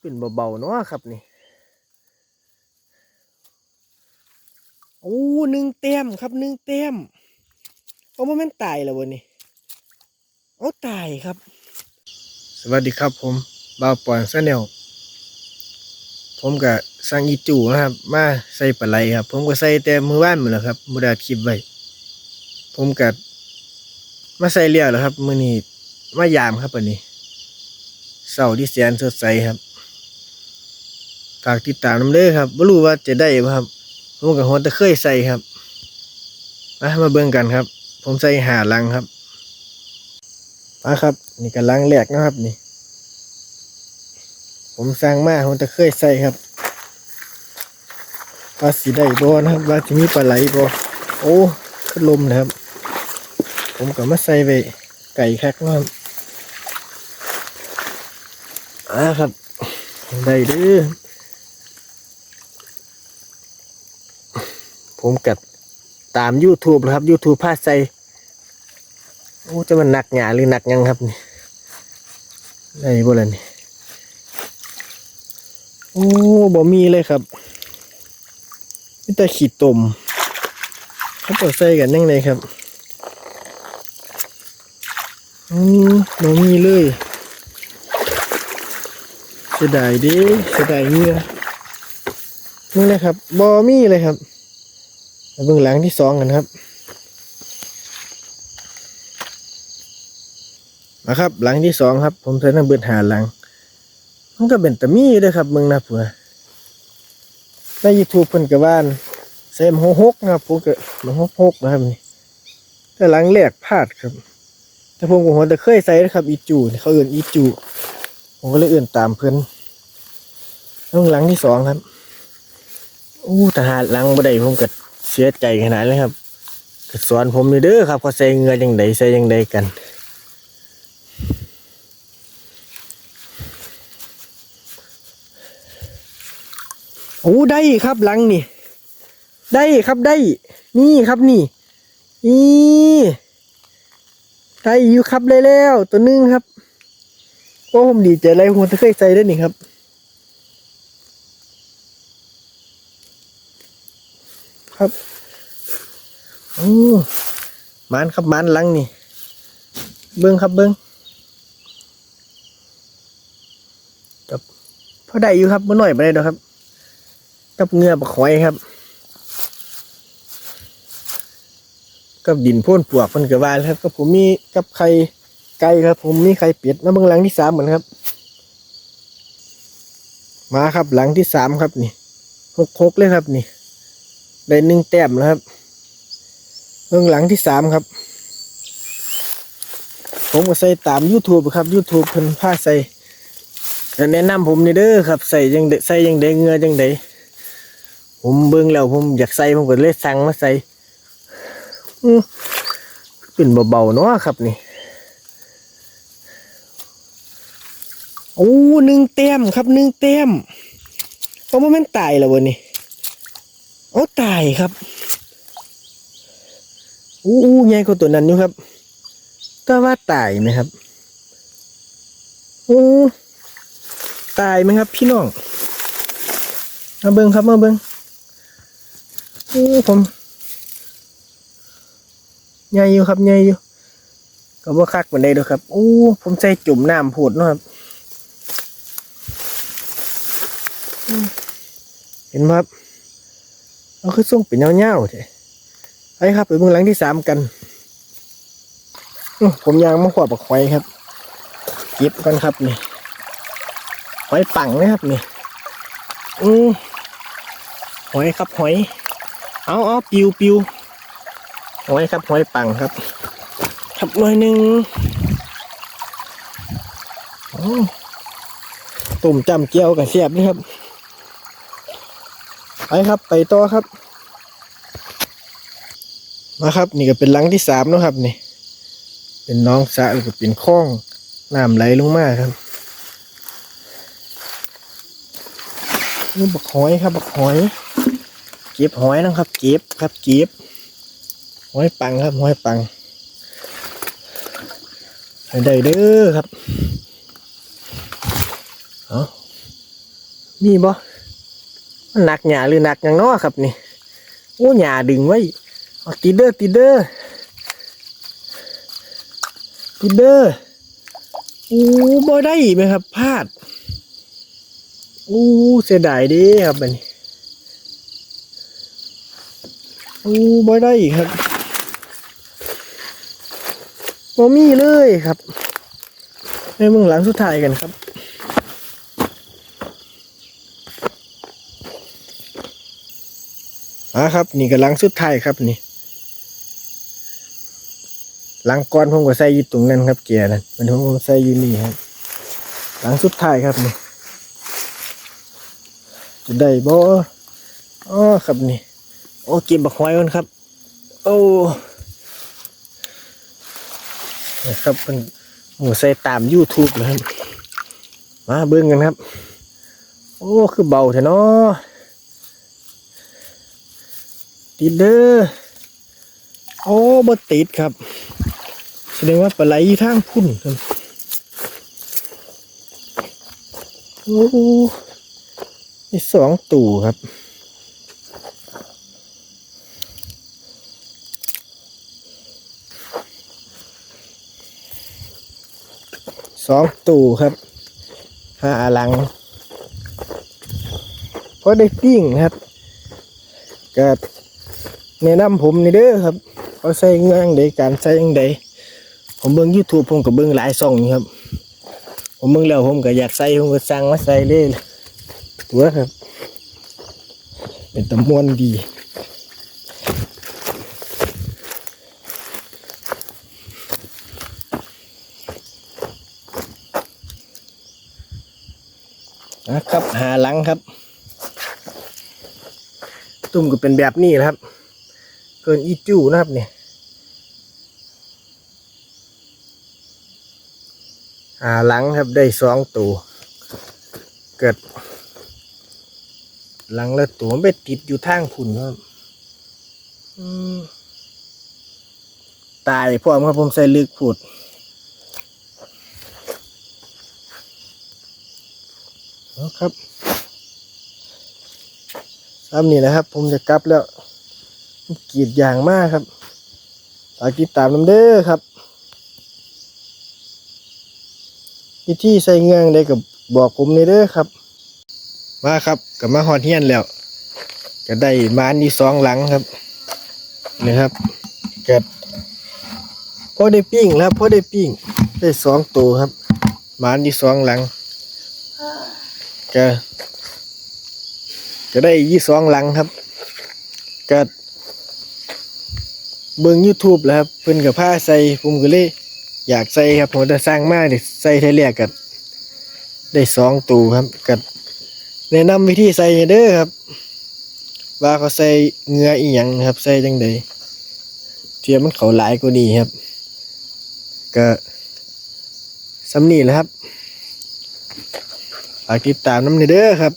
เป็นเบาๆเนาะครับนี่โอ้หนึ่งเต็มครับหนึ่งเต็มโอ้มันแม่นตายแล้ววันนี้โอ้ตายครับ สวัสดีครับผมบ่าวปอนซาแนลผมกับสังอีจูนะครับ มาใส่ปลาไหลครับ ผมก็ใส่แต่มือว่านหมดแล้วครับมือดาดคลิปไว้ผมกับมาใส่เลี้ยวแล้วครับ มือนี้มายามครับวันนี้ เสาร์ที่แสนสดใสครับฝากติดตามน้ำเด้อครับไม่รู้ว่าจะได้บ่ครับผมกับฮอนตะเคยใส่ครับมามาเบิ่งกันครับ ผมใส่หาลังครับมาครับ นี่กันลังแรกนะครับนี่ ผมสร้างมาฮอนตะเคยใส่ครับว่าสีได้บ่นะครับว่าจะมีปลาไหลบ่โอ้ขึ้นลมนะครับ ผมก็มาใส่ไปไก่คักนะครับอ่า ครับ ได้เด้อผมกัดตาม YouTube นะครับ YouTube พาใส่โอ้จะมันหนักหยาหรือหนักยังครับนี่ได้บ่ล่ะนี่โอ้บ่มีเลยครับนี่แต่ขีดตมเขาเปิดใส่กันยังไงครับอืมบ่มีเลย เสียดายดิเสียดายเงื่อนี่เลยครับบ่มีเลยครับเบื้องหลังที่สองกันครับมาครับ หลังที่สองครับ ผมใช้น้ำเบือนหาหลัง มันก็เป็นตะมี่ด้วยครับเมืองนะผัวในยูทูบเพิ่นกับบ้านเซมหกหกนะครับผมก็มาหกหกนะครับนี่แต่หลังแรกพลาดครับ แต่ผมก็หัวแต่เคยใส่นะครับ อีจูเขาเอื่นอีจู ผมก็เลยเอื่นตามเพิ่อนเบื้องหลังที่สองครับอู้ทหารหลังบ่ได้ผมก็เสียใจขนาดเลยครับก็สอนผมนี่เด้อครับเขาใส่เงือยังไดใส่ยังไดกันโอ้ได้ครับหลังนี่ ได้ครับได้ นี่ครับนี่นี่ได้อยู่ครับได้แล้วตัวหนึงครับ อ้ผมดีใจเลยผมเคยใส่ได้นี่ครับครับโอ้มันครับมันลังนี่ เบิ้งครับเบิ้งกับพอได้อยู่ครับบ่หน่อยไปได้ดอกครับ กับเงือบักหอยครับ กับดินพ่นปวกมันกระวานครับ กับผมมีกับไข่ ไก่ครับ ผมมีไข่เป็ดแล้วเบื้องหลังที่สามเหมือนครับ มาครับหลังที่สามครับนี่หกหกเลยครับนี่ได้หนึ่งแต้มแล้วครับเบื้องหลังที่สามครับ ผมก็ใส่ตาม YouTube ครับ YouTube เพิ่นพาใส่แนะนำผมนี่เด้อครับใส่ยังใส่ยังได้เงือจังไดผมเบิ่งแล้วผมอยากใส่ผมก็เลยสั่งมาใส่อืเป็นเบาๆเนาะครับนี่ โอ้หนึ่งแต้มครับหนึ่งแต้มเพราะว่ามันตายแล้ววันนี้โอ้ตายครับอู้อู้ใหญ่กว่าตัวนั้นอยู่ครับแต่ว่าตายไหมครับโอ้ตายไหมครับ พี่น้องมาเบิ้งครับมาเบิ้งโอ้ผมใหญ่อยู่ครับใหญ่อยู่ก็บ่คักเหมันได้ด้วยครับโอ้ผมใส่จุ่มน้ำพูดเนาะครับอืม เห็นไหมครับเอาคือส่งเป็นเงาๆเถอะไปครับไปเบื้องหลังที่สามกันผมยางมาขวบบักหอยครับเก็บกันครับนี่หอยปังนะครับนี่อือหอยครับหอย เอาเอาปิวปิวหอยครับหอยปังครับครับหน่อยหนึ่งตุ่มจำเกี๊ยวกับเสียบนี่ครับ ครับ ไปต่อครับมาครับ นี่ก็เป็นหลังที่สามนะครับนี่ เป็นน้องสะแล้วก็เป็นคลองน้ำไหลลงมาครับนี่บักหอยครับบักหอยเก็บหอยนะครับ เก็บครับเก็บหอยปังครับหอยปังได้เด้อครับ เอามีบ่ หนักหยาหรือหนักยังน้อครับนี่โอ้หยาดึงไว้ติดเดอ้อติดเดอ้อติดเด้อโอ้บ่ได้ไหมครับพลาดโอ้เสียดายดีครับอันนี้โอ้บ่ได้ครับบ่มีเลยครับในเมืองหลังสุดท้ายกันครับ อ่าครับ นี่ก็หลังสุดท้ายครับนี่ลังก้อนผมก็ใส่อยู่ตรงนั้นครับ เกียร์นั่นมันผมใส่อยู่นี่ครับลังสุดท้ายครับนี่จะได้บ่อ๋อครับนี่ โอ้เก็บบักหอยมันครับ โอ้นะครับเป็นหมูใส่ตาม YouTube เลยครับมาเบิ่งกันครับ โอ้ คือเบาแท้เนาะ ติดเด้อโอ้บ่ติดครับ แสดงว่าปลาไหล่ทางพุ่นครับโอ้นี่สองตู่ครับสองตู่ครับห้าหลังพอได้ปิ้งครับก็ แนะนำผมนี่เด้อครับเขาใส่เงื่อนใดการใส่ยังใดผมเบิ่ง YouTube ผมก็เบิ่งหลายช่องครับ ผมเบิ่งแล้วผมก็อยากใส่ผมก็สั่งมาใส่เลยตัวครับ เป็นตะมวนดีนะครับหาหลังครับ ตุ่มก็เป็นแบบนี้นะครับ เกินอีจูนะครับเนี่ยหาหลังครับได้สองตัวเกิด หลังละตัวมันไปติดอยู่ทางผุนครับตายพร้อมครับผมใส่ลึกผุดครับซ้ำนี่นะครับ ผมจะกลับแล้ว กีดอย่างมากครับฝากติดตามน้ำเด้อครับวิธีใส่เงืองได้กับบอกผมนี่เด้อครับ มาครับกับมาหอดเฮียนแล้ว ก็ได้มานนี่สองหลังครับนี่ครับเกิดพอได้ปิ้งแล้วพอได้ปิ้งได้สองตัวครับมานนี่สองหลังก็ก็ได้ยี่สองหลังครับ ก็ เบิ่ง YouTube แล้วครับเพิ่นกับผ้าใส่ผมก็เลยอยากใส่ครับผมจะสร้างมาเด็ใส่เทเลียกัดได้สองตูครับกัดแนะนำวิธีใส่เด้อครับ ว่าเขาใส่เงืออีหยังครับ ใส่จังใดเทียมมันเขาหลายกว่านี้ครับ ก็สำนีแหละครับฝากติดตามน้ำเด้อครับ